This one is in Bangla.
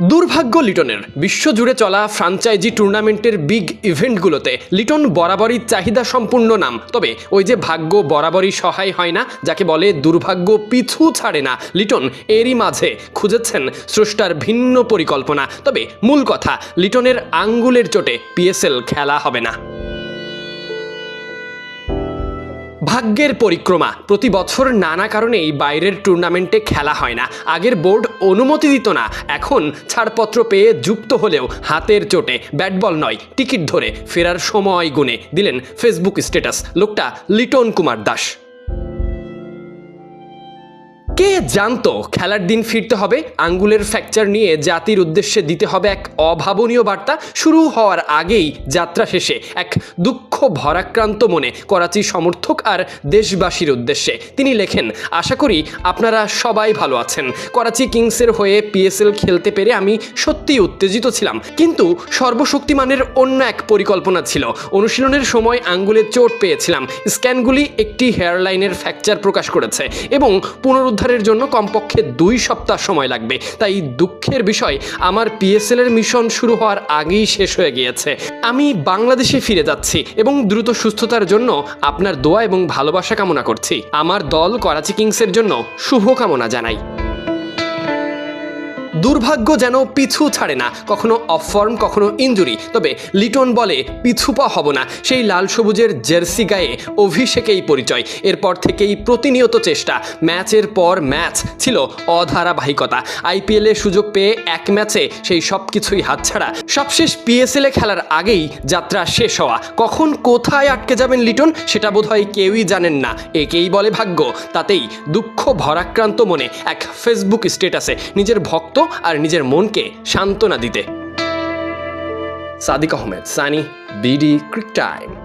দুর্ভাগ্য লিটনের। বিশ্বজুড়ে চলা ফ্রাঞ্চাইজি টুর্নামেন্টের বিগ ইভেন্টগুলোতে লিটন বরাবরই চাহিদা সম্পূর্ণ নাম। তবে ওই যে ভাগ্য বরাবরই সহায় হয় না, যাকে বলে দুর্ভাগ্য পিছু ছাড়ে না, লিটন এরই মাঝে খুঁজেছেন স্রষ্টার ভিন্ন পরিকল্পনা। তবে মূল কথা, লিটনের আঙ্গুলের চোটে পিএসএল খেলা হবে না। ভাগ্যের পরিক্রমা। প্রতি বছর নানা কারণেই বাইরের টুর্নামেন্টে খেলা হয় না। আগের বোর্ড অনুমতি দিত না। এখন ছাড়পত্র পেয়ে যুক্ত হলেও হাতের চোটে। ব্যাট বল নয়, টিকিট ধরে ফেরার সময় গুনে, দিলেন ফেসবুক স্ট্যাটাস। লোকটা লিটন কুমার দাস। কে জানতো খেলার দিন ফিরতে হবে? আঙ্গুলের ফ্র্যাকচার নিয়ে জাতির উদ্দেশ্যে দিতে হবে এক অভাবনীয় বার্তা। শুরু হওয়ার আগেই যাত্রা শেষে এক দুঃখ ভরাক্রান্ত মনে করাচি সমর্থক আর দেশবাসীর উদ্দেশ্যে। তিনি লেখেন, আশা করি আপনারা সবাই ভালো আছেন। করাচি কিংসের হয়ে পিএসএল খেলতে পেরে আমি সত্যিই উত্তেজিত ছিলাম। কিন্তু সর্বশক্তিমানের অন্য এক পরিকল্পনা ছিল। অনুশীলনের সময় আঙ্গুলে চোট পেয়েছিলাম। স্ক্যানগুলি একটি হেয়ারলাইনের ফ্র্যাকচার প্রকাশ করেছে এবং পুনরুদ্ধারের জন্য কমপক্ষে দুই সপ্তাহ সময় লাগবে। তাই দুঃখের বিষয়, আমার পিএসএল এর মিশন শুরু হওয়ার আগেই শেষ হয়ে গিয়েছে। আমি বাংলাদেশে ফিরে যাচ্ছি এবং দ্রুত সুস্থতার জন্য আপনার দোয়া এবং ভালোবাসা কামনা করছি। আমার দল করাচি কিংসের জন্য শুভকামনা জানাই। দুর্ভাগ্য যেন পিছু ছাড়ে না, কখনো অফ ফর্ম কখনো ইঞ্জুরি তবে লিটন বলে পিছু পা হব না। সেই লাল সবুজের জার্সি গায়ে অভিষেকেই পরিচয়। এরপর থেকেই প্রতিনিয়ত চেষ্টা। ম্যাচের পর ম্যাচ ছিল অধারাবাহিকতা। আইপিএলে সুযোগ পেয়ে এক ম্যাচে সেই সব কিছুই হাতছাড়া। সবশেষ পিএসএলে খেলার আগেই যাত্রা শেষ হওয়া। কখন কোথায় আটকে যাবেন লিটন, সেটা বোধহয় কেউই জানেন না। একেই বলে ভাগ্য। তাতেই দুঃখ ভরাক্রান্ত মনে এক ফেসবুক স্টেটাসে নিজের ভক্ত আর নিজের মনকে সান্ত্বনা দিতে। Sadik Ahmed Sunny BD crictime.